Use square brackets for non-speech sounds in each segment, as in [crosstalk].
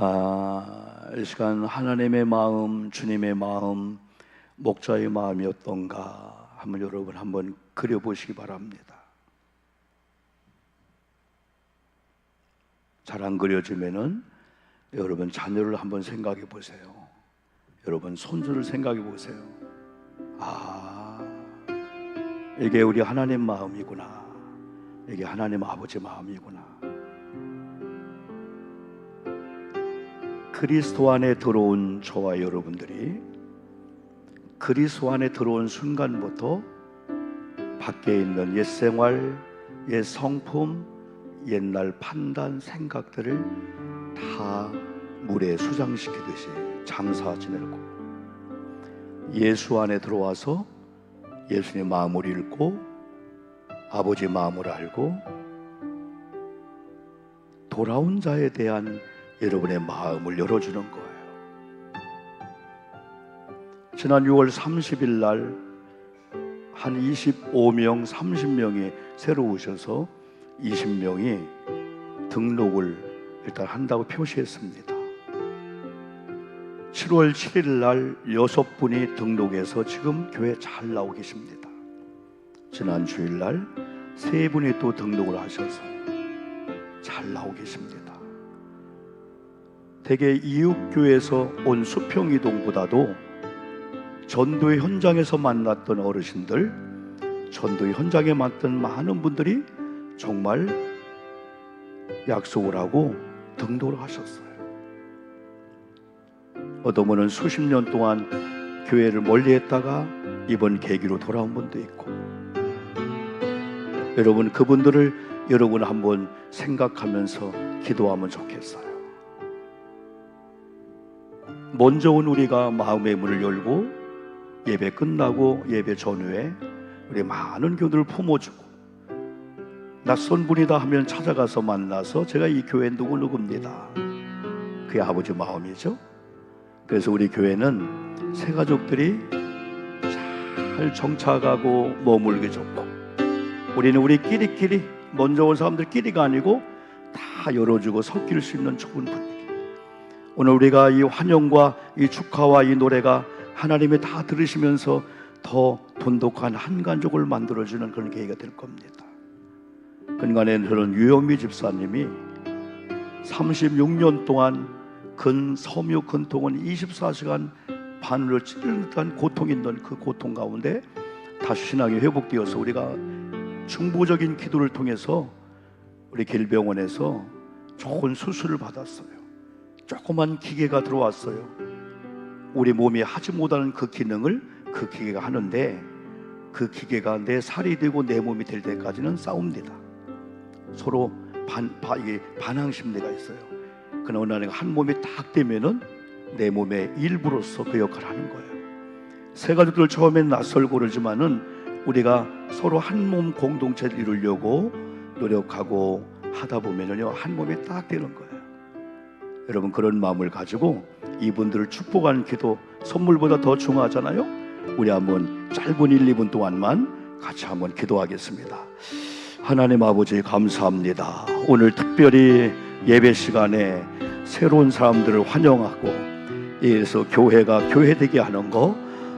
아, 이 시간 하나님의 마음, 주님의 마음, 목자의 마음이 어떤가 한번 여러분 한번 그려보시기 바랍니다. 잘 안 그려지면은 여러분 자녀를 한번 생각해 보세요. 여러분 손주를 생각해 보세요. 아, 이게 우리 하나님 마음이구나. 이게 하나님 아버지 마음이구나. 그리스도 안에 들어온 저와 여러분들이 그리스도 안에 들어온 순간부터 밖에 있는 옛 생활, 옛 성품, 옛날 판단, 생각들을 다 물에 수장시키듯이 장사 지내고 예수 안에 들어와서 예수님 마음을 읽고 아버지 마음을 알고 돌아온 자에 대한 여러분의 마음을 열어주는 거예요. 지난 6월 30일 날 한 25명, 30명이 새로 오셔서 20명이 등록을 일단 한다고 표시했습니다. 7월 7일 날 여섯 분이 등록해서 지금 교회 잘 나오고 계십니다. 지난 주일 날세 분이 또 등록을 하셔서 잘 나오고 계십니다. 대개 이웃교회에서 온 수평이동보다도 전도의 현장에서 만났던 어르신들, 전도의 현장에 만났던 많은 분들이 정말 약속을 하고 등록을 하셨어요. 분은 수십 년 동안 교회를 멀리 했다가 이번 계기로 돌아온 분도 있고 여러분 그분들을 여러분 한번 생각하면서 기도하면 좋겠어요. 먼저 온 우리가 마음의 문을 열고 예배 끝나고 예배 전후에 우리 많은 교들을 품어주고 낯선 분이다 하면 찾아가서 만나서 제가 이 교회 누구 누구입니다. 그게 아버지 마음이죠. 그래서 우리 교회는 새 가족들이 잘 정착하고 머물게 좋고 우리는 우리끼리끼리 먼저 온 사람들끼리가 아니고 다 열어주고 섞일 수 있는 좋은 분위기. 오늘 우리가 이 환영과 이 축하와 이 노래가 하나님이 다 들으시면서 더 돈독한 한 가족을 만들어주는 그런 계기가 될 겁니다. 근간에 저는 유영미 집사님이 36년 동안 근 섬유 근통은 24시간 바늘을 찌르는 듯한 고통이 있는 그 고통 가운데 다시 신앙이 회복되어서 우리가 중보적인 기도를 통해서 우리 길병원에서 좋은 수술을 받았어요. 조그만 기계가 들어왔어요. 우리 몸이 하지 못하는 그 기능을 그 기계가 하는데 그 기계가 내 살이 되고 내 몸이 될 때까지는 싸웁니다. 서로 반, 바, 이게 반항 심리가 있어요. 그러나 어느 날한 몸이 딱 되면은 내 몸의 일부로서 그 역할을 하는 거예요. 세 가족들 처음엔 낯설고 그러지만은 우리가 서로 한 몸 공동체를 이루려고 노력하고 하다 보면은요 한 몸이 딱 되는 거예요. 여러분 그런 마음을 가지고 이분들을 축복하는 기도 선물보다 더 중요하잖아요. 우리 한번 짧은 1, 2분 동안만 같이 한번 기도하겠습니다. 하나님 아버지 감사합니다. 오늘 특별히 예배 시간에 새로운 사람들을 환영하고 이에서 교회가 교회되게 하는 거,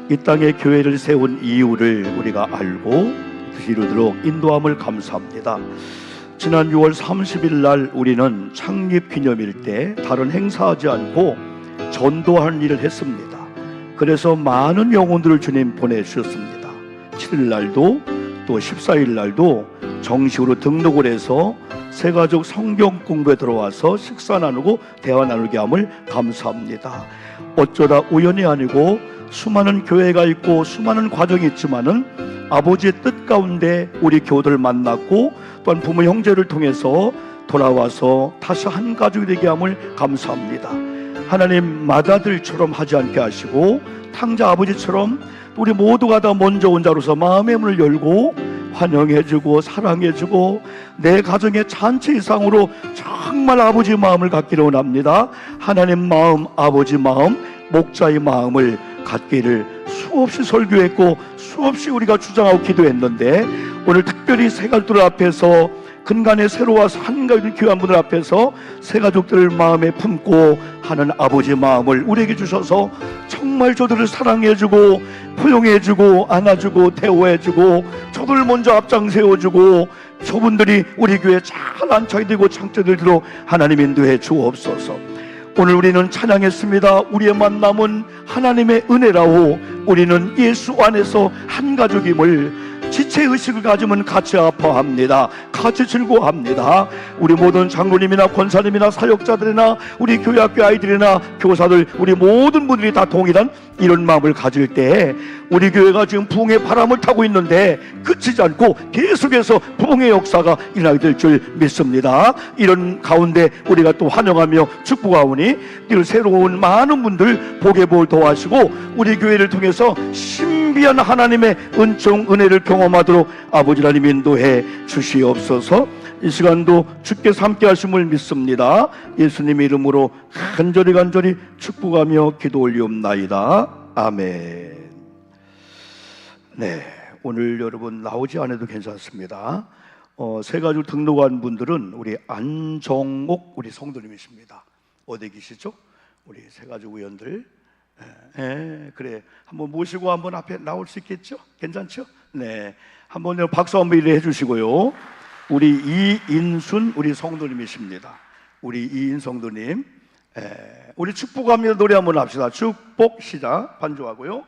이 땅에 교회를 세운 이유를 우리가 알고 이루도록 인도함을 감사합니다. 지난 6월 30일 날 우리는 창립 기념일 때 다른 행사하지 않고 전도하는 일을 했습니다. 그래서 많은 영혼들을 주님 보내주셨습니다. 7일 날도 또 14일 날도 정식으로 등록을 해서 새 가족 성경 공부에 들어와서 식사 나누고 대화 나누게 함을 감사합니다. 어쩌다 우연이 아니고 수많은 교회가 있고 수많은 과정이 있지만은 아버지의 뜻 가운데 우리 교우들 만났고 또한 부모 형제를 통해서 돌아와서 다시 한 가족이 되게 함을 감사합니다. 하나님 마다들처럼 하지 않게 하시고 탕자 아버지처럼 우리 모두가 다 먼저 온 자로서 마음의 문을 열고 환영해주고 사랑해주고 내 가정의 잔치 이상으로 정말 아버지 마음을 갖기를 원합니다. 하나님 마음, 아버지 마음, 목자의 마음을 갖기를 수없이 설교했고 수없이 우리가 주장하고 기도했는데 오늘 특별히 세 가지들 앞에서 근간에 새로 와서 한가위 귀한 분들 앞에서 새 가족들을 마음에 품고 하는 아버지의 마음을 우리에게 주셔서 정말 저들을 사랑해주고 포용해주고 안아주고 대우해주고 저들을 먼저 앞장 세워주고 저분들이 우리 교회 잘 안착되고 창조들도록 하나님 인도해 주옵소서. 오늘 우리는 찬양했습니다. 우리의 만남은 하나님의 은혜라오. 우리는 예수 안에서 한 가족임을 지체 의식을 가지면 같이 아파합니다. 같이 즐거워합니다. 우리 모든 장로님이나 권사님이나 사역자들이나 우리 교회 학교 아이들이나 교사들 우리 모든 분들이 다 동일한 이런 마음을 가질 때 우리 교회가 지금 부흥의 바람을 타고 있는데 그치지 않고 계속해서 부흥의 역사가 일어나게 될 줄 믿습니다. 이런 가운데 우리가 또 환영하며 축복하오니 늘 새로운 많은 분들 복의 복을 도와시고 우리 교회를 통해서 신비한 하나님의 은총 은혜를 경험 하도록 아버지 하나님 인도해 주시옵소서. 이 시간도 주께서 함께 하심을 믿습니다. 예수님의 이름으로 간절히 간절히 축복하며 기도 올리옵나이다. 아멘. 네, 오늘 여러분 나오지 않아도 괜찮습니다. 어, 세 가지 등록한 분들은 우리 안정옥 우리 성도님이십니다. 어디 계시죠? 우리 세 가지 의원들. 예, 예, 그래. 한번 모시고 한번 앞에 나올 수 있겠죠? 괜찮죠? 네. 한번 박수 한번 일해 주시고요. 우리 이인순 우리 성도님이십니다. 우리 이인 성도님. 예, 우리 축복합니다 노래 한번 합시다. 축복 시작 반주하고요.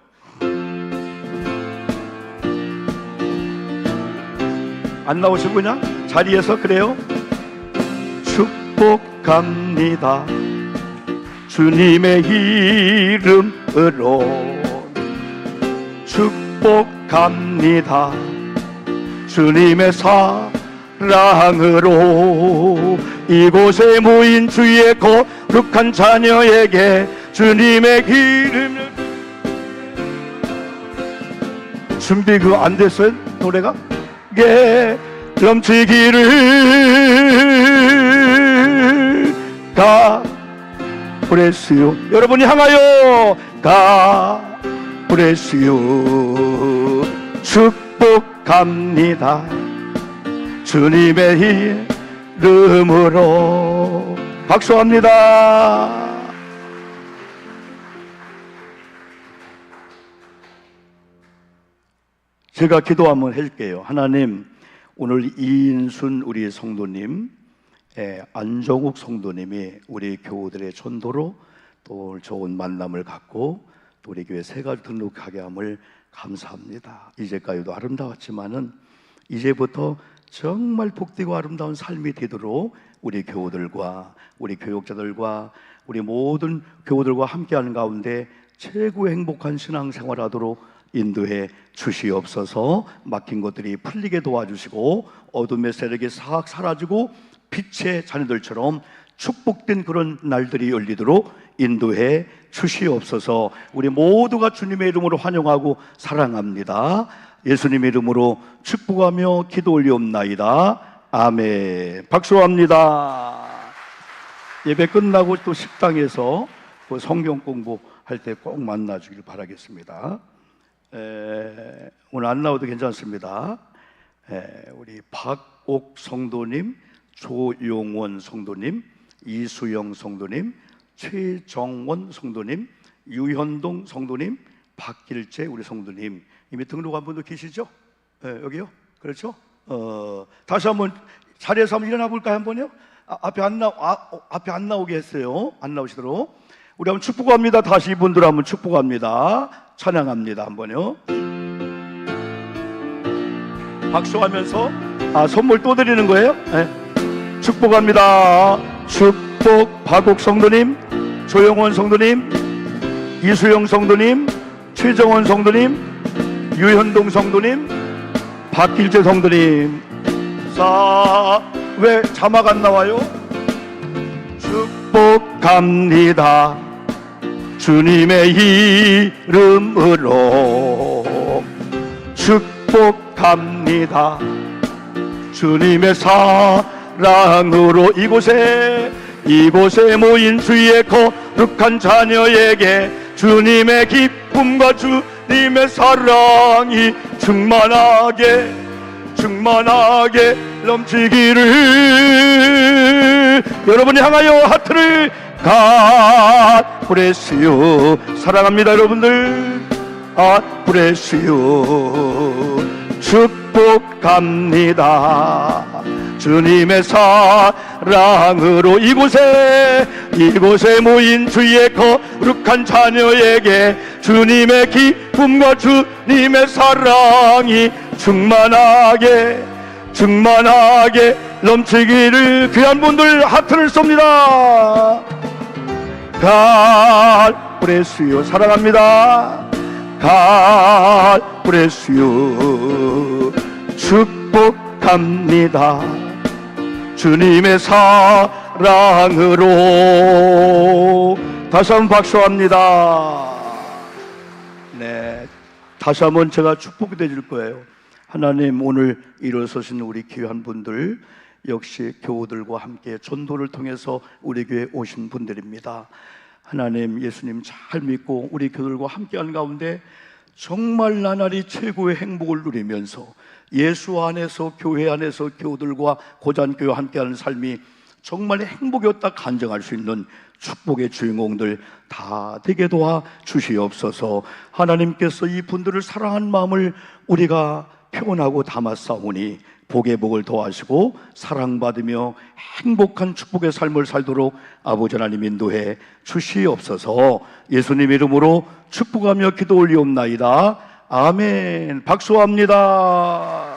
안 나오시고 그냥 자리에서 그래요. 축복합니다. 주님의 이름으로 축복합니다. 주님의 사랑으로 이곳에 모인 주의 거룩한 자녀에게 주님의 기름을 준비 그 안 됐어요 노래가 게 넘치기를 가 브레스요 여러분이 향하여 가 브레스요 축복합니다 주님의 이름으로 박수합니다. 제가 기도 한번 해줄게요. 하나님, 오늘 이인순 우리 성도님, 예, 안정욱 성도님이 우리 교우들의 전도로 또 좋은 만남을 갖고 또 우리 교회 새가 등록하게 함을 감사합니다. 이제까지도 아름다웠지만은 이제부터 정말 복되고 아름다운 삶이 되도록 우리 교우들과 우리 교육자들과 우리 모든 교우들과 함께하는 가운데 최고 행복한 신앙생활하도록 인도해 주시옵소서 막힌 것들이 풀리게 도와주시고 어둠의 세력이 싹 사라지고 빛의 자녀들처럼 축복된 그런 날들이 열리도록 인도해 주시옵소서. 우리 모두가 주님의 이름으로 환영하고 사랑합니다. 예수님의 이름으로 축복하며 기도 올리옵나이다. 아멘. 박수합니다. 예배 끝나고 또 식당에서 그 성경 공부 할 때 꼭 만나 주길 바라겠습니다. 에, 오늘 안 나와도 괜찮습니다. 에, 우리 박옥 성도님, 조용원 성도님, 이수영 성도님, 최정원 성도님, 유현동 성도님, 박길재 우리 성도님 이미 등록한 분도 계시죠? 에, 여기요? 그렇죠? 어, 다시 한번 자리에서 한번 일어나 볼까요? 한번요? 아, 앞에 안 나, 아, 어, 앞에 안 나오게 했어요. 안 나오시도록. 우리 한번 축복합니다. 다시 이분들 한번 축복합니다. 찬양합니다. 한번요. 박수하면서 아 선물 또 드리는 거예요? 네. 축복합니다. 축복 박옥 성도님, 조영원 성도님, 이수영 성도님, 최정원 성도님, 유현동 성도님, 박길재 성도님. 자, 왜 자막 안 나와요? 축복합니다. 주님의 이름으로 축복합니다. 주님의 사 랑으로 이곳에 이곳에 모인 주의 거룩한 자녀에게 주님의 기쁨과 주님의 사랑이 충만하게 충만하게 넘치기를. 여러분이 향하여 하트를 가 브레시오. 사랑합니다 여러분들. 아 브레시오. 축 복합니다. 주님의 사랑으로 이곳에 이곳에 모인 주의 거룩한 자녀에게 주님의 기쁨과 주님의 사랑이 충만하게 충만하게 넘치기를 귀한 분들 하트를 쏩니다. 갈 브레스요 사랑합니다. 갈 브레스요 축복합니다. 주님의 사랑으로. 다시 한번 박수합니다. 네 다시 한번 제가 축복이 되줄 거예요. 하나님 오늘 일어서신 우리 귀한 분들 역시 교우들과 함께 전도를 통해서 우리 교회 오신 분들입니다. 하나님 예수님 잘 믿고 우리 교우들과 함께하는 가운데 정말 나날이 최고의 행복을 누리면서 예수 안에서 교회 안에서 교우들과 고잔교회 함께하는 삶이 정말 행복이었다 간증할 수 있는 축복의 주인공들 다 되게 도와 주시옵소서. 하나님께서 이 분들을 사랑한 마음을 우리가 표현하고 담았사오니 복의 복을 도와시고 사랑받으며 행복한 축복의 삶을 살도록 아버지 하나님 인도해 주시옵소서. 예수님 이름으로 축복하며 기도 올리옵나이다. 아멘. 박수합니다.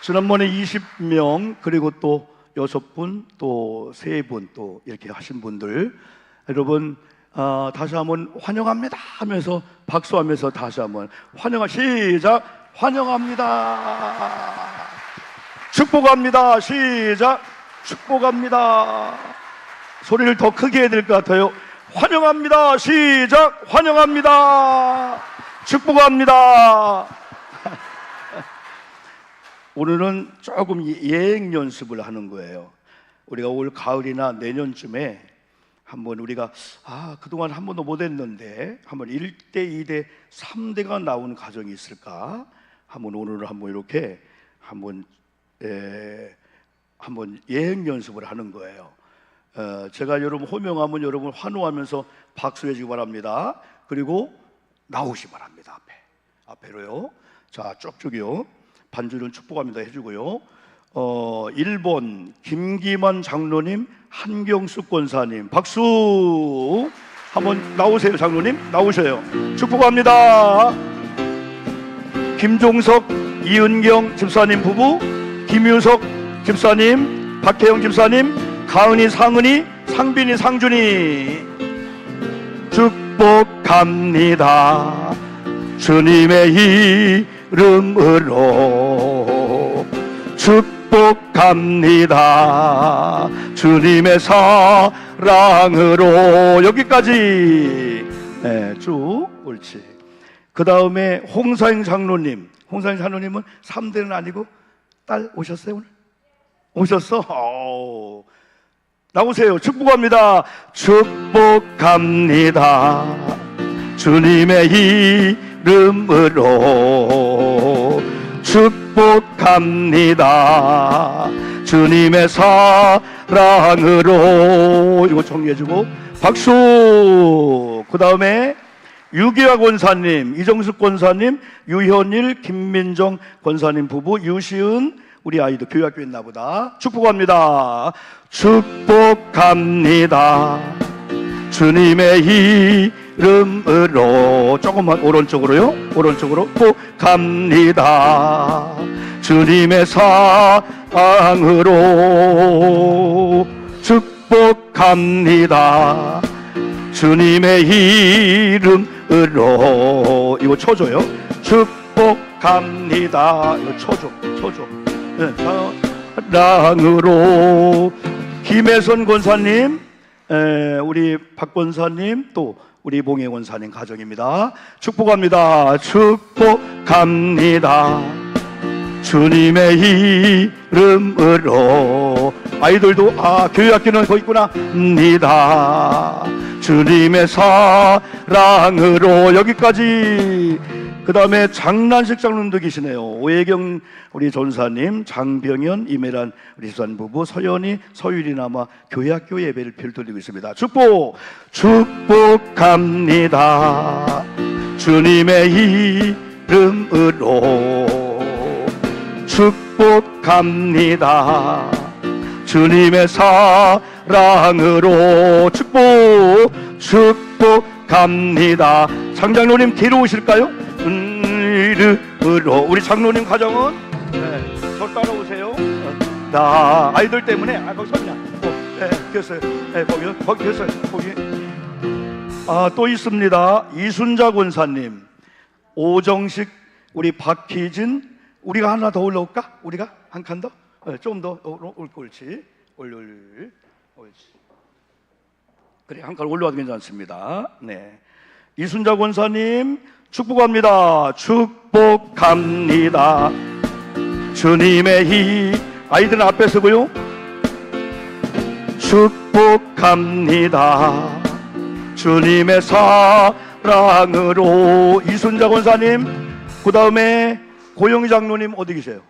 지난번에 20명 그리고 또 여섯 분또세분또 이렇게 하신 분들. 여러분 아, 다시 한번 환영합니다 하면서 박수하면서 다시 한번 환영하 시작! 환영합니다. 축복합니다. 시작! 축복합니다. 소리를 더 크게 해야 될 것 같아요. 환영합니다. 시작! 환영합니다 축복합니다 [laughs] 오늘은 조금 예행 연습을 하는 거예요. 우리가 올 가을이나 내년쯤에 한번 우리가 아 그동안 한 번도 못 했는데 한번 1대, 2대, 3대가 나오는 가정이 있을까? 한번 오늘 한번 이렇게 한번 에, 한번 예행 연습을 하는 거예요. 어, 제가 여러분 호명하면 여러분 환호하면서 박수해 주기 바랍니다. 그리고 나오시 바랍니다. 앞에 앞에로요. 자 쭉쭉이요. 반주는 축복합니다 해주고요. 어, 1번 김기만 장로님, 한경숙 권사님 박수 한번 나오세요 장로님 나오셔요. 축복합니다. 김종석, 이은경 집사님 부부, 김유석 집사님, 박혜영 집사님, 가은이, 상은이, 상빈이, 상준이 축복 합니다. 주님의 이름으로 축복합니다. 주님의 사랑으로 여기까지 네, 쭉 옳지. 그 다음에 홍사행 장로님, 홍사행 장로님은 3대는 아니고 딸 오셨어요 오늘? 오셨어? 오. 나오세요. 축복합니다. 축복합니다. 주님의 이름으로 축복합니다. 주님의 사랑으로 이거 정리해주고 박수. 그 다음에 유기화 권사님, 이정숙 권사님, 유현일, 김민정 권사님 부부, 유시은 우리 아이도 교회학교 있나 보다. 축복합니다. 축복합니다. 주님의 이름으로 조금만 오른쪽으로요. 오른쪽으로 꼭 갑니다. 주님의 사랑으로 축복합니다. 주님의 이름으로 이거 쳐줘요. 축복합니다. 이거 쳐줘, 쳐줘. 네, 사랑으로 김혜선 권사님, 에, 우리 박 권사님 또 우리 봉혜 권사님 가정입니다. 축복합니다. 축복합니다. 주님의 이름으로 아이들도 아 교회 학교는 거기 있구나 입니다 주님의 사랑으로 여기까지 그 다음에 장난식 장로님도 계시네요. 오혜경 우리 전사님, 장병현, 이메란 우리 집사님 부부, 서연이, 서율이 남아 교회학교 예배를 별돌리고 있습니다. 축복, 축복합니다. 주님의 이름으로 축복합니다. 주님의 사랑으로 축복, 축복합니다. 장장로님 뒤로 오실까요? 이름으로 우리 장로님 가정은 네, 저 따라오세요. 어, 나 아이들 때문에 아 거기 섰냐? 어, 네, 됐어요. 네, 거기 거기 됐어요. 거기 아또 있습니다. 이순자 권사님, 오정식 우리 박희진 우리가 하나 더 올라올까? 우리가 한 칸 더? 네, 좀더 올 옳지. 올려 옳지. 그래 한 칸 올라와도 괜찮습니다. 네. 이순자 권사님 축복합니다. 축복합니다. 주님의 희 아이들 앞에 서고요. 축복합니다. 주님의 사랑으로 이순자 권사님 그 다음에 고영희 장로님 어디 계세요?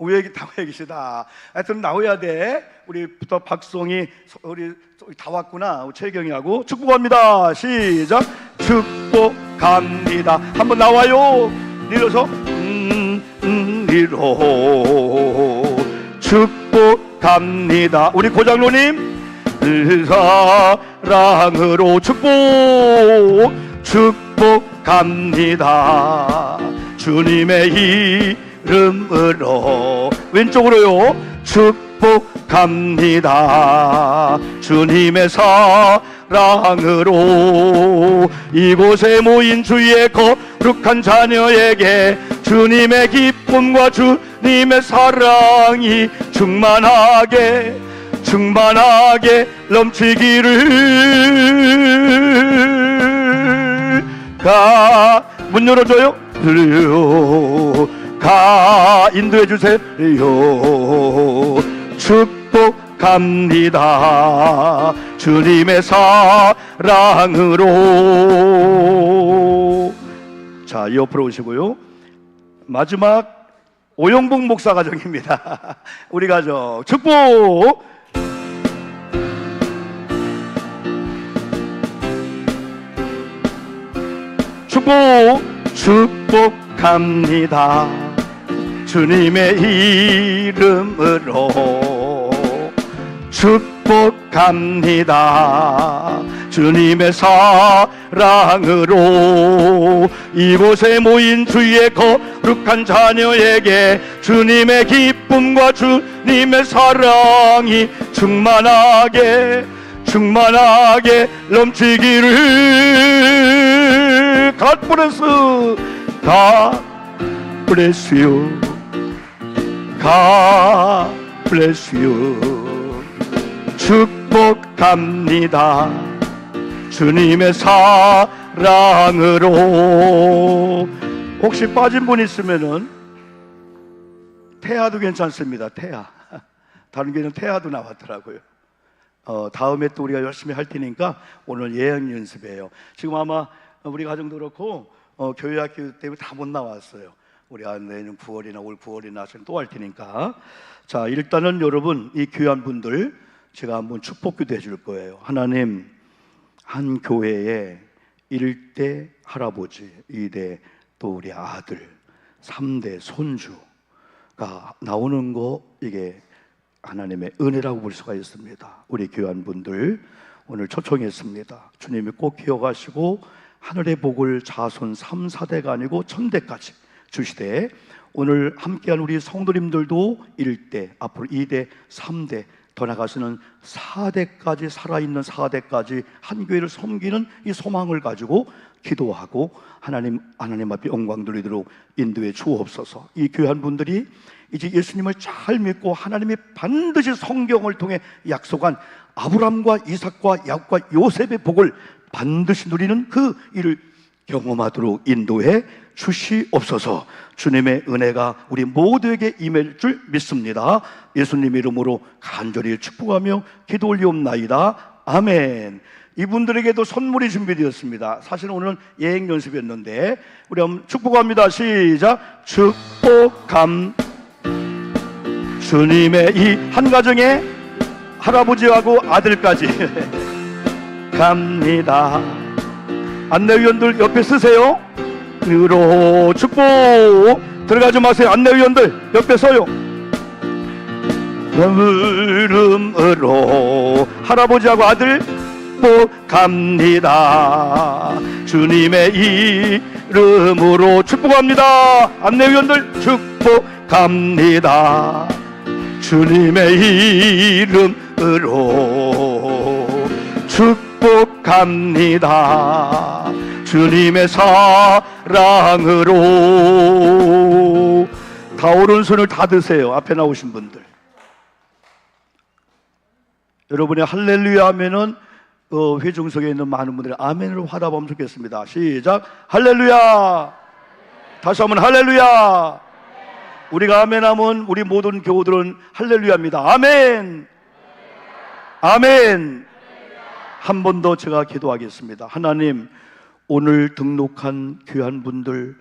우에 다 계시다. 하여튼 나와야 돼. 우리부터 박송이 우리 다 왔구나. 최경이하고 축복합니다. 시작. 축복합니다. 한번 나와요. 내려서 음, 음, 니로 축복합니다. 우리 고장로님 사랑으로 축복 축복합니다. 주님의 이 름으로. 왼쪽으로요. 축복합니다. 주님의 사랑으로 이곳에 모인 주의 거룩한 자녀에게 주님의 기쁨과 주님의 사랑이 충만하게 충만하게 넘치기를 가. 문 열어줘요 가 인도해 주세요. 축복합니다. 주님의 사랑으로. 자 옆으로 오시고요. 마지막 오영복 목사 가정입니다. [laughs] 우리 가정 축복! 축복! 축복합니다 주님의 이름으로 축복합니다. 주님의 사랑으로 이곳에 모인 주의 거룩한 자녀에게 주님의 기쁨과 주님의 사랑이 충만하게 충만하게 넘치기를 bless you God bless you. 축복합니다. 주님의 사랑으로. 혹시 빠진 분 있으면은 태아도 괜찮습니다. 태아. [laughs] 다른 교회는 태아도 나왔더라고요. 어, 다음에 또 우리가 열심히 할 테니까 오늘 예행 연습이에요. 지금 아마 우리 가정도 그렇고 어, 교회 학교 때문에 다 못 나왔어요. 우리 아, 내년 9월이나 올 9월이나 지금 또할 테니까. 자, 일단은 여러분 이 귀한 분들 제가 한번 축복 기도 해 줄 거예요. 하나님 한 교회에 1대 할아버지, 2대 또 우리 아들, 3대 손주가 나오는 거 이게 하나님의 은혜라고 볼 수가 있습니다. 우리 교한 분들 오늘 초청했습니다. 주님이 꼭 기억하시고 하늘의 복을 자손 3, 4대가 아니고 천대까지 주시되 오늘 함께한 우리 성도님들도 1대, 앞으로 2대, 3대 더 나가서는 4대까지 살아있는 4대까지 한 교회를 섬기는 이 소망을 가지고 기도하고 하나님 하나님 앞에 영광 돌리도록 인도해 주옵소서. 이 교한 분들이 이제 예수님을 잘 믿고 하나님이 반드시 성경을 통해 약속한 아브람과 이삭과 야곱과 요셉의 복을 반드시 누리는 그 일을 경험하도록 인도해 주시옵소서. 주님의 은혜가 우리 모두에게 임할 줄 믿습니다. 예수님 이름으로 간절히 축복하며 기도 올리옵나이다. 아멘. 이분들에게도 선물이 준비되었습니다. 사실은 오늘은 예행 연습이었는데 우리 한번 축복합니다. 시작. 축복함 주님의 이 한 가정에 할아버지하고 아들까지 [laughs] 갑니다. 안내위원들 옆에 쓰세요. 으로 축복 들어가지 마세요. 안내위원들 옆에 서요. 흐름으로 할아버지하고 아들 축복합니다. 주님의 이름으로 축복합니다. 안내위원들 축복합니다. 주님의 이름으로 축복합니다. 주님의 사랑으로 다 오른손을 다 드세요. 앞에 나오신 분들. 여러분의 할렐루야 하면은 어, 회중석에 있는 많은 분들이 아멘으로 화답하면 좋겠습니다. 시작. 할렐루야. 다시 한번 할렐루야. 우리가 아멘하면 우리 모든 교우들은 할렐루야입니다. 아멘. 아멘. 한 번 더 제가 기도하겠습니다. 하나님, 오늘 등록한 귀한 분들,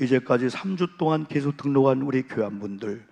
이제까지 3주 동안 계속 등록한 우리 귀한 분들,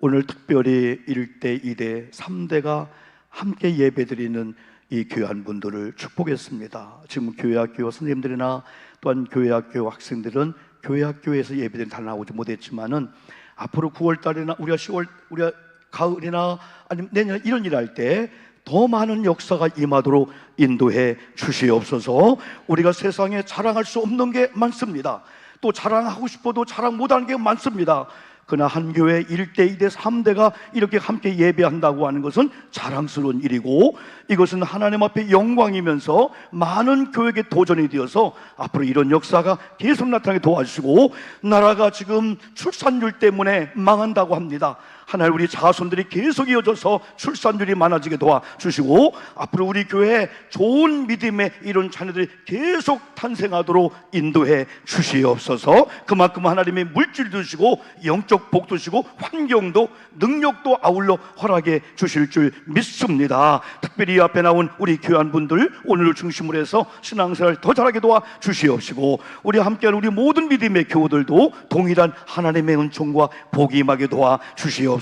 오늘 특별히 1대, 2대, 3대가 함께 예배드리는 이 귀한 분들을 축복했습니다. 지금 교회학교 선생님들이나 또한 교회학교 학생들은 교회학교에서 예배드리 다 나오지 못했지만은 앞으로 9월 달이나 우리가 10월 우리가 가을이나 아니면 내년 이런 일 할 때 더 많은 역사가 임하도록 인도해 주시옵소서. 우리가 세상에 자랑할 수 없는 게 많습니다. 또 자랑하고 싶어도 자랑 못하는 게 많습니다. 그러나 한 교회 1대, 2대, 3대가 이렇게 함께 예배한다고 하는 것은 자랑스러운 일이고 이것은 하나님 앞에 영광이면서 많은 교회에 도전이 되어서 앞으로 이런 역사가 계속 나타나게 도와주시고 나라가 지금 출산율 때문에 망한다고 합니다. 하나님 우리 자손들이 계속 이어져서 출산율이 많아지게 도와주시고 앞으로 우리 교회에 좋은 믿음의 이런 자녀들이 계속 탄생하도록 인도해 주시옵소서. 그만큼 하나님의 물질도 주시고 영적 복도 주시고 환경도 능력도 아울러 허락해 주실 줄 믿습니다. 특별히 이 앞에 나온 우리 귀한 분들 오늘을 중심으로 해서 신앙생활 더 잘하게 도와 주시옵시고 우리 함께하는 우리 모든 믿음의 교우들도 동일한 하나님의 은총과 복이 임하게 도와 주시옵소서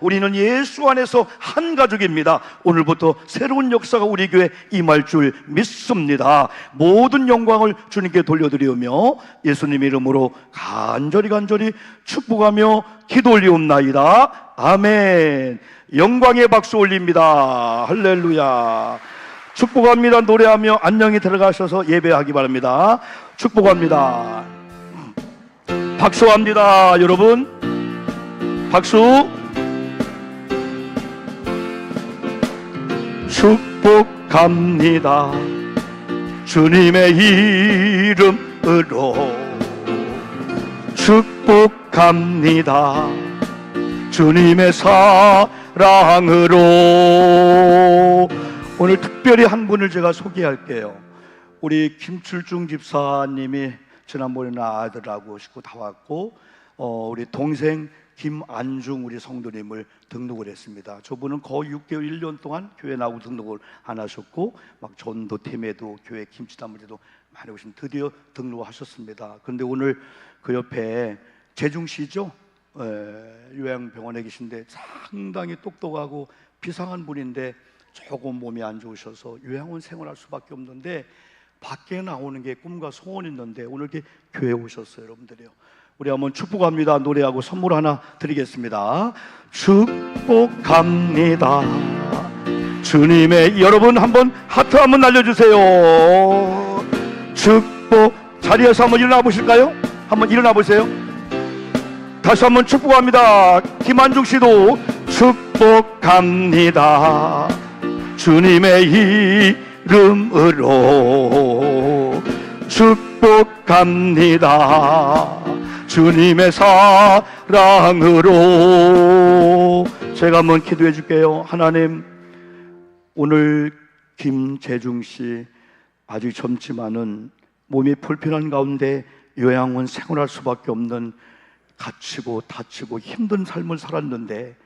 우리는 예수 안에서 한 가족입니다. 오늘부터 새로운 역사가 우리 교회 임할 줄 믿습니다. 모든 영광을 주님께 돌려드리며 예수님 이름으로 간절히 간절히 축복하며 기도 올리옵나이다. 아멘. 영광의 박수 올립니다. 할렐루야. 축복합니다. 노래하며 안녕히 들어가셔서 예배하기 바랍니다. 축복합니다. 박수합니다 여러분 박수. 축복합니다. 주님의 이름으로 축복합니다. 주님의 사랑으로. 오늘 특별히 한 분을 제가 소개할게요. 우리 김출중 집사님이 지난번에는 아들하고 식구 다 왔고 어, 우리 동생 김안중 우리 성도님을 등록을 했습니다. 저분은 거의 6개월, 1년 동안 교회 나오고 등록을 안 하셨고 막 전도팀에도 교회 김치담을에도 많이 오신 드디어 등록하셨습니다. 그런데 오늘 그 옆에 재중 씨죠? 에, 요양병원에 계신데 상당히 똑똑하고 비상한 분인데 조금 몸이 안 좋으셔서 요양원 생활할 수밖에 없는데 밖에 나오는 게 꿈과 소원이 있는데 오늘 이렇게 교회 오셨어요, 여러분들이요. 우리 한번 축복합니다. 노래하고 선물 하나 드리겠습니다. 축복합니다. 주님의 여러분 한번 하트 한번 날려주세요. 축복 자리에서 한번 일어나 보실까요? 한번 일어나 보세요. 다시 한번 축복합니다. 김한중 씨도 축복합니다. 주님의 이름으로 축복합니다. 주님의 사랑으로 제가 한번 기도해 줄게요. 하나님 오늘 김재중 씨 아주 젊지만은 몸이 불편한 가운데 요양원 생활할 수밖에 없는 갇히고 다치고 힘든 삶을 살았는데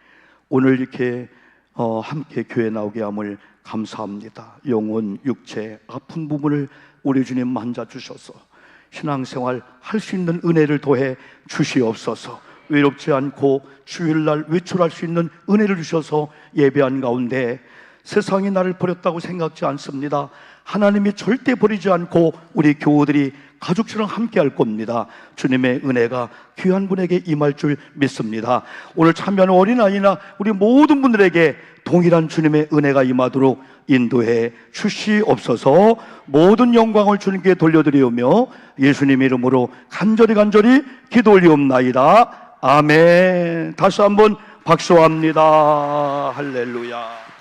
오늘 이렇게 어, 함께 교회 나오게 함을 감사합니다. 영혼, 육체, 아픈 부분을 우리 주님 만져 주셔서 신앙생활 할 수 있는 은혜를 더해 주시옵소서. 외롭지 않고 주일날 외출할 수 있는 은혜를 주셔서 예배한 가운데 세상이 나를 버렸다고 생각지 않습니다. 하나님이 절대 버리지 않고 우리 교우들이 가족처럼 함께 할 겁니다. 주님의 은혜가 귀한 분에게 임할 줄 믿습니다. 오늘 참여하는 어린아이나 우리 모든 분들에게 동일한 주님의 은혜가 임하도록 인도해 주시옵소서 모든 영광을 주님께 돌려드리오며 예수님 이름으로 간절히 간절히 기도 올리옵나이다. 아멘. 다시 한번 박수합니다. 할렐루야.